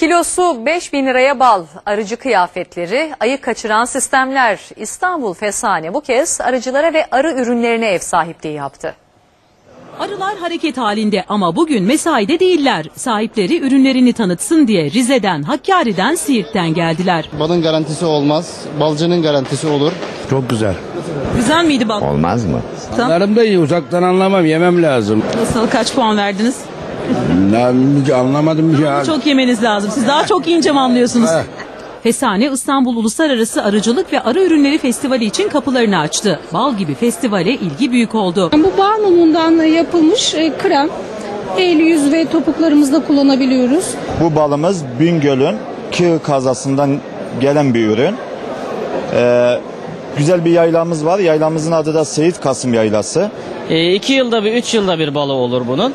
Kilosu 5 bin liraya bal, arıcı kıyafetleri, ayı kaçıran sistemler. İstanbul Fesane bu kez arıcılara ve arı ürünlerine ev sahipliği yaptı. Arılar hareket halinde ama bugün mesaide değiller. Sahipleri ürünlerini tanıtsın diye Rize'den, Hakkari'den, Siirt'ten geldiler. Balın garantisi olmaz, balcının garantisi olur. Çok güzel. Güzel miydi bal? Olmaz mı? Anlarım da iyi uzaktan anlamam yemem lazım. Nasıl kaç puan verdiniz? Ne, anlamadım ya. Çok yemeniz lazım. Siz daha çok ince mi anlıyorsunuz? Heh. Fesane İstanbul Uluslararası Arıcılık ve Arı Ürünleri Festivali için kapılarını açtı. Bal gibi festivale ilgi büyük oldu. Bu bal mumundan yapılmış e, krem. El, yüz ve topuklarımızda kullanabiliyoruz. Bu balımız Bingöl'ün Kığ kazasından gelen bir ürün. Ee, güzel bir yaylamız var. Yaylamızın adı da Seyit Kasım Yaylası. E, iki yılda bir, üç yılda bir balı olur bunun.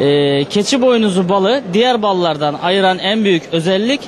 E, keçi boynuzu balı diğer ballardan ayıran en büyük özellik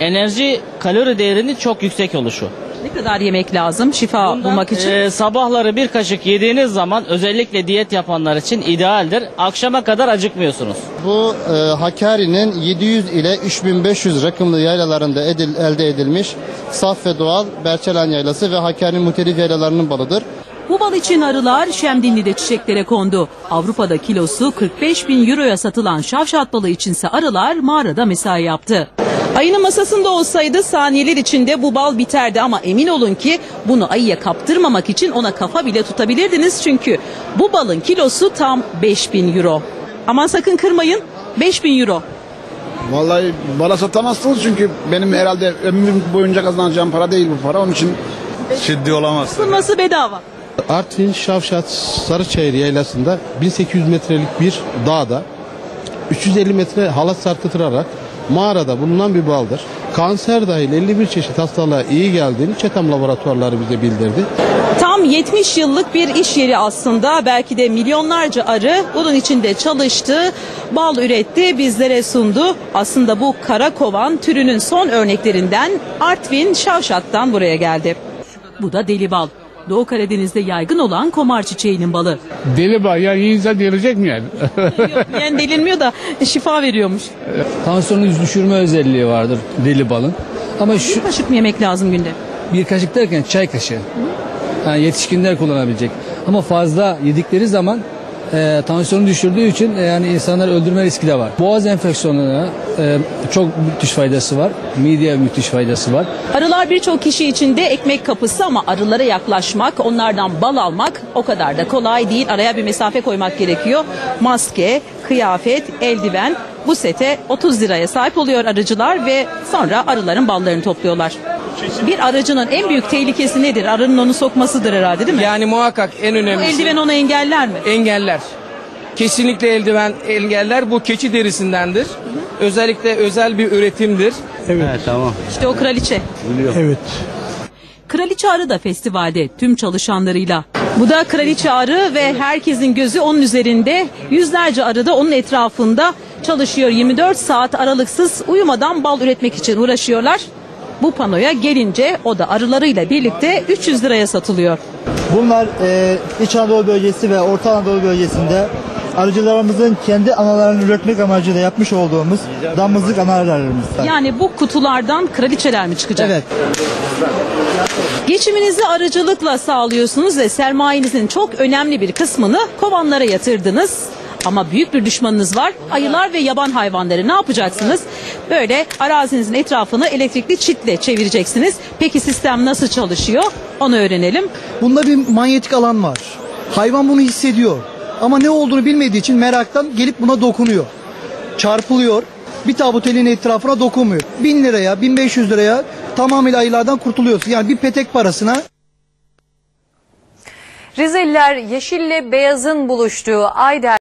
enerji kalori değerinin çok yüksek oluşu. Ne kadar yemek lazım şifa Bundan, bulmak için? e, sabahları bir kaşık yediğiniz zaman özellikle diyet yapanlar için idealdir. Akşama kadar acıkmıyorsunuz. Bu e, Hakkari'nin 700 ile 3500 rakımlı yaylalarında edil- elde edilmiş saf ve doğal Berçelen yaylası ve Hakkari'nin muhtelif yaylalarının balıdır. Bu bal için arılar Şemdinli'de çiçeklere kondu. Avrupa'da kilosu 45 bin euroya satılan şavşat balı içinse arılar mağarada mesai yaptı. Ayının masasında olsaydı saniyeler içinde bu bal biterdi ama emin olun ki bunu ayıya kaptırmamak için ona kafa bile tutabilirdiniz çünkü bu balın kilosu tam 5 bin euro. Aman sakın kırmayın 5 bin euro. Vallahi bana satamazsınız çünkü benim herhalde ömrüm boyunca kazanacağım para değil bu para. Onun için Ciddi olamaz. Isınması bedava. Artvin Şavşat Sarıçayır yaylasında 1800 metrelik bir dağda 350 metre halat sarkıtırarak mağarada bulunan bir baldır. Kanser dahil 51 çeşit hastalığa iyi geldiğini Çetam laboratuvarları bize bildirdi. Tam 70 yıllık bir iş yeri aslında. Belki de milyonlarca arı bunun içinde çalıştı, bal üretti, bizlere sundu. Aslında bu kara kovan türünün son örneklerinden Artvin Şavşat'tan buraya geldi. Bu da deli bal. Doğu Karadeniz'de yaygın olan komar çiçeğinin balı. Deli var ya insan delecek mi yani? Yani delinmiyor da şifa veriyormuş. Tansiyonu düşürme özelliği vardır deli balın. Ama şu Bir kaşık mı yemek lazım günde? bir kaşık derken çay kaşığı. Yani yetişkinler kullanabilecek. Ama fazla yedikleri zaman e, tansiyonu düşürdüğü için e, yani insanlar öldürme riski de var. Boğaz enfeksiyonuna e, çok müthiş faydası var. Mideye müthiş faydası var. Arılar birçok kişi için de ekmek kapısı ama arılara yaklaşmak, onlardan bal almak o kadar da kolay değil. Araya bir mesafe koymak gerekiyor. Maske, kıyafet, eldiven bu sete 30 liraya sahip oluyor arıcılar ve sonra arıların ballarını topluyorlar. Bir arıcının en büyük tehlikesi nedir? Arının onu sokmasıdır herhalde değil mi? Yani muhakkak en Bu önemlisi eldiven onu engeller mi? engeller. Kesinlikle eldiven engeller. Bu keçi derisindendir. Özellikle özel bir üretimdir. İşte o kraliçe. evet. Kraliçe Arı da festivalde tüm çalışanlarıyla. Bu da Kraliçe Arı ve herkesin gözü onun üzerinde. Yüzlerce arı da onun etrafında çalışıyor. 24 saat aralıksız uyumadan bal üretmek için uğraşıyorlar. Bu panoya gelince o da arılarıyla birlikte 300 liraya satılıyor. Bunlar e, İç Anadolu bölgesi ve Orta Anadolu bölgesinde arıcılarımızın kendi analarını üretmek amacıyla yapmış olduğumuz damızlık ana arılarımız. Yani bu kutulardan kraliçeler mi çıkacak? Evet. Geçiminizi arıcılıkla sağlıyorsunuz ve sermayenizin çok önemli bir kısmını kovanlara yatırdınız. Ama büyük bir düşmanınız var. Ayılar ve yaban hayvanları ne yapacaksınız? Böyle arazinizin etrafını elektrikli çitle çevireceksiniz. Peki sistem nasıl çalışıyor? Onu öğrenelim. Bunda bir manyetik alan var. Hayvan bunu hissediyor. Ama ne olduğunu bilmediği için meraktan gelip buna dokunuyor. Çarpılıyor. Bir tabut elin etrafına dokunmuyor. 1000 liraya, 1500 liraya tamamıyla ayılardan kurtuluyorsun. Yani bir petek parasına Rizeliler yeşille beyazın buluştuğu Ayder